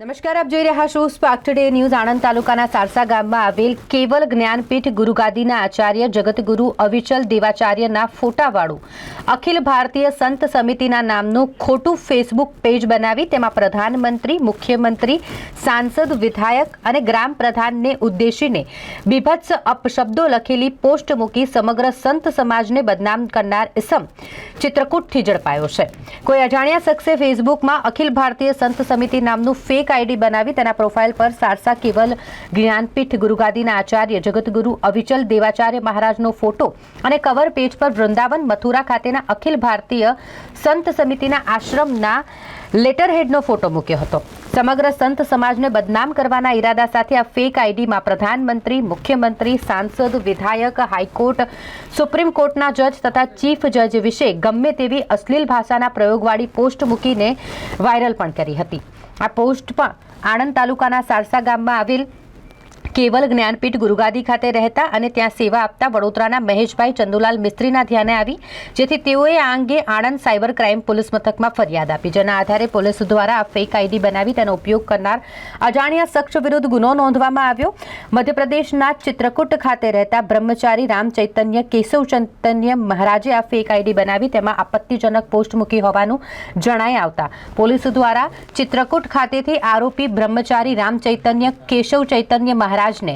નમસ્કાર, આપ જોઈ રહ્યા છો સ્પાર્ક ટુડે ન્યૂઝ આણંદ તાલુકાના સારસા ગામમાં આવેલ કેવલ જ્ઞાનપીઠ ગુરુગાદીના આચાર્ય જગતગુરુ અવિચલ દેવાચાર્યના ફોટાવાળું અખિલ ભારતીય સંત સમિતિના નામનું ખોટું ફેસબુક પેજ બનાવી તેમાં પ્રધાનમંત્રી, મુખ્યમંત્રી, સાંસદ, વિધાયક અને ગ્રામ પ્રધાનને ઉદ્દેશીને બીભત્સ અપશબ્દો લખેલી પોસ્ટ મૂકી સમગ્ર સંત સમાજને બદનામ કરનાર ઇસમ ચિત્રકૂટથી ઝડપાયો છે. કોઈ અજાણ્યા શખ્સે ફેસબુકમાં અખિલ ભારતીય સંત સમિતિ નામનું ફેક આઈડી બનાવી તેના પ્રોફાઇલ પર સારસા કેવલ, જ્ઞાનપીઠ, ગુરુગાદીના આચાર્ય, જગતગુરુ, અવિચલ દેવાચાર્ય મહારાજનો ફોટો અને કવર પેજ પર વૃંદાવન મથુરા ખાતેના અખિલ ભારતીય સંત સમિતિના આશ્રમના લેટરહેડનો ફોટો મૂક્યો હતો. સમગ્ર સંત સમાજને બદનામ કરવાના ઈરાદા સાથે આ ફેક આઈડીમાં પ્રધાનમંત્રી, મુખ્યમંત્રી, સાંસદ, વિધાયક, હાઈકોર્ટ, સુપ્રીમ કોર્ટના જજ તથા ચીફ જજ વિશે ગમે તેવી અશ્લીલ ભાષાના પ્રયોગવાળી પોસ્ટ મૂકીને વાયરલ પણ કરી હતી. આ પોસ્ટ પણ આણંદ તાલુકાના સારસા ગામમાં આવેલ કેવલ જ્ઞાનપીઠ ગુરુગાદી ખાતે રહેતા અને ત્યાં સેવા આપતા વડોદરાના મહેશભાઈ ચંદુલાલ મિસ્ત્રીના ધ્યાને આવી, જેથી તેઓએ આ અંગે આણંદ સાયબર ક્રાઇમ પોલીસ મથકમાં ફરિયાદ આપી. જેના આધારે પોલીસ દ્વારા આ ફેક આઈડી બનાવી તેનો ઉપયોગ કરનાર અજાણ્યા શખ્સ વિરુદ્ધ ગુનો નોંધવામાં આવ્યો. મધ્યપ્રદેશના ચિત્રકૂટ ખાતે રહેતા બ્રહ્મચારી રામ ચૈતન્ય કેશવ ચૈતન્ય મહારાજે આ ફેક આઈડી બનાવી તેમાં આપત્તિજનક પોસ્ટ મૂકી હોવાનું જણાય આવતા. પોલીસ દ્વારા ચિત્રકૂટ ખાતેથી આરોપી બ્રહ્મચારી રામ ચૈતન્ય કેશવ ચૈતન્ય મહારાજને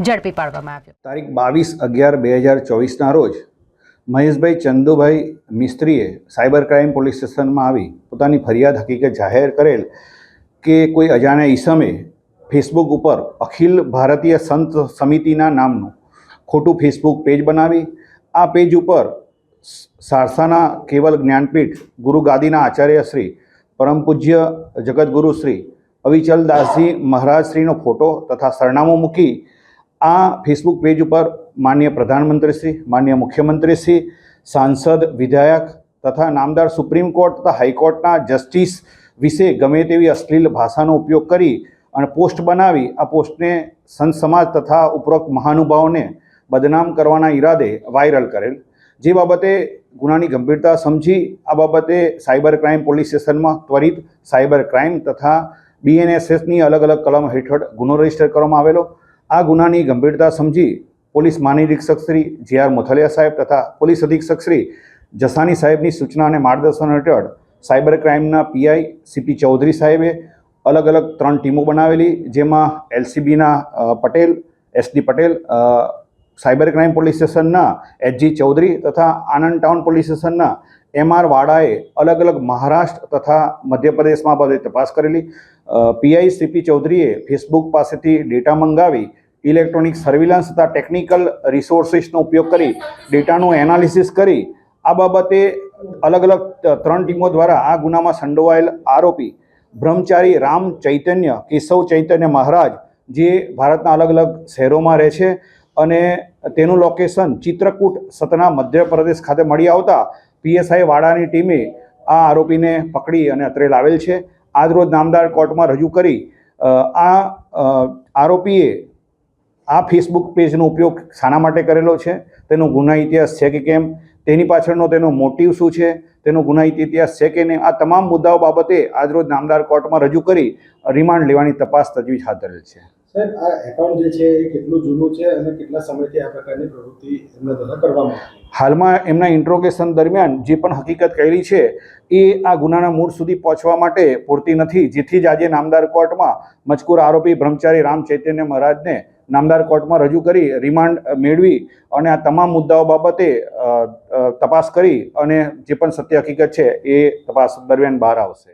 ઝડપી પાડવામાં આવ્યો. તારીખ બાવીસ અગિયાર બે હજાર ચોવીસના રોજ મહેશભાઈ ચંદુભાઈ મિસ્ત્રીએ સાયબર ક્રાઇમ પોલીસ સ્ટેશનમાં આવી પોતાની ફરિયાદ હકીકત જાહેર કરેલ કે કોઈ અજાણ્યા ઈસમે ફેસબુક ઉપર અખિલ ભારતીય સંત સમિતિના નામનું ખોટું ફેસબુક પેજ બનાવી, આ પેજ ઉપર સારસાના કેવલ જ્ઞાનપીઠ ગુરુ ગાદીના આચાર્ય શ્રી પરમ પૂજ્ય જગતગુરુ શ્રી અવિચલ દાસજી મહારાજ શ્રીનો ફોટો તથા સરનામું મૂકી આ ફેસબુક પેજ ઉપર માન્ય પ્રધાનમંત્રીશ્રી, માન્ય મુખ્યમંત્રીશ્રી, સાંસદ, વિધાયક તથા નામદાર સુપ્રીમ કોર્ટ તથા હાઈકોર્ટના જસ્ટિસ વિશે ગમે તેવી અશ્લીલ ભાષાનો ઉપયોગ કરી અને પોસ્ટ બનાવી આ પોસ્ટને સંત સમાજ તથા ઉપરોક્ત મહાનુભાવોને બદનામ કરવાના ઈરાદે વાયરલ કરેલ. જે બાબતે ગુનાની ગંભીરતા સમજી, આ બાબતે સાયબર ક્રાઇમ પોલીસ સ્ટેશનમાં ત્વરિત સાયબર ક્રાઇમ તથા બીએનએસએસની અલગ અલગ કલમ હેઠળ ગુનો રજિસ્ટર કરવામાં આવેલો. આ ગુનાની ગંભીરતા સમજી પોલીસ મહાનિરીક્ષક શ્રી જે આર મોથલિયા સાહેબ તથા પોલીસ અધિક્ષક શ્રી જસાની સાહેબની સૂચના અને માર્ગદર્શન હેઠળ સાયબર ક્રાઇમના પીઆઈ સીપી ચૌધરી સાહેબે અલગ અલગ ત્રણ ટીમો બનાવેલી, જેમાં એલસીબીના Patel, SD Patel cyber crime police સ્ટેશનના એચજી ચૌધરી તથા આનંદ ટાઉન પોલીસ સ્ટેશનના એમ આર વાડાએ અલગ અલગ મહારાષ્ટ્ર તથા મધ્યપ્રદેશમાં બધે તપાસ કરેલી. પીઆઈ સીપી ચૌધરીએ ફેસબુક પાસેથી ડેટા મંગાવી, ઇલેક્ટ્રોનિક સર્વિલન્સ તથા ટેકનિકલ રિસોર્સિસનો ઉપયોગ કરી, ડેટાનું એનાલિસિસ કરી, આ બાબતે અલગ અલગ ત્રણ ટીમો દ્વારા આ ગુનામાં સંડોવાયેલ આરોપી બ્રહ્મચારી રામ ચૈતન્ય, કેશવ ચૈતન્ય મહારાજ, જે ભારતના અલગ અલગ શહેરોમાં રહે છે. અને તેનું લોકેશન ચિત્રકૂટ સતના મધ્યપ્રદેશ ખાતે મળી આવતા પીએસઆઈ વાડાની ટીમે આ આરોપીને પકડી અને અત્રે લાવેલ છે. આજરોજ નામદાર કોર્ટમાં રજૂ કરી આ આરોપીએ આ ફેસબુક પેજનો ઉપયોગ શાના માટે કરેલો છે? તેનો ગુના ઇતિહાસ છે કે કેમ? તેની પાછળનો તેનો મોટિવ શું છે? તેનો ગુના ઇતિહાસ છે કે નહીં? આ તમામ મુદ્દાઓ બાબતે આજરોજ નામદાર કોર્ટમાં રજૂ કરી, રિમાન્ડ લેવાની તપાસ તજવીજ હાથ ધરેલ છે. સાહેબ આ એકાઉન્ટ જે છે એ કેટલું જૂનું છે અને કેટલા સમયથી આ પ્રકારની પ્રવૃત્તિ એમના દ્વારા કરવામાં હાલમાં એમના ઇન્ટ્રોગેશન દરમિયાન જે પણ હકીકત કહેલી છે, એ આ ગુનાના મૂળ સુધી પહોંચવા માટે પૂરતી નથી, જેથી જ આજે નામદાર કોર્ટમાં મજકૂર આરોપી બ્રહ્મચારી રામ ચૈતન્ય મહારાજને નામદાર કોર્ટમાં રજૂ કરી રિમાન્ડ મેળવી અને આ તમામ મુદ્દાઓ બાબતે તપાસ કરી અને જે પણ સત્ય હકીકત છે એ તપાસ દરમિયાન બહાર આવશે.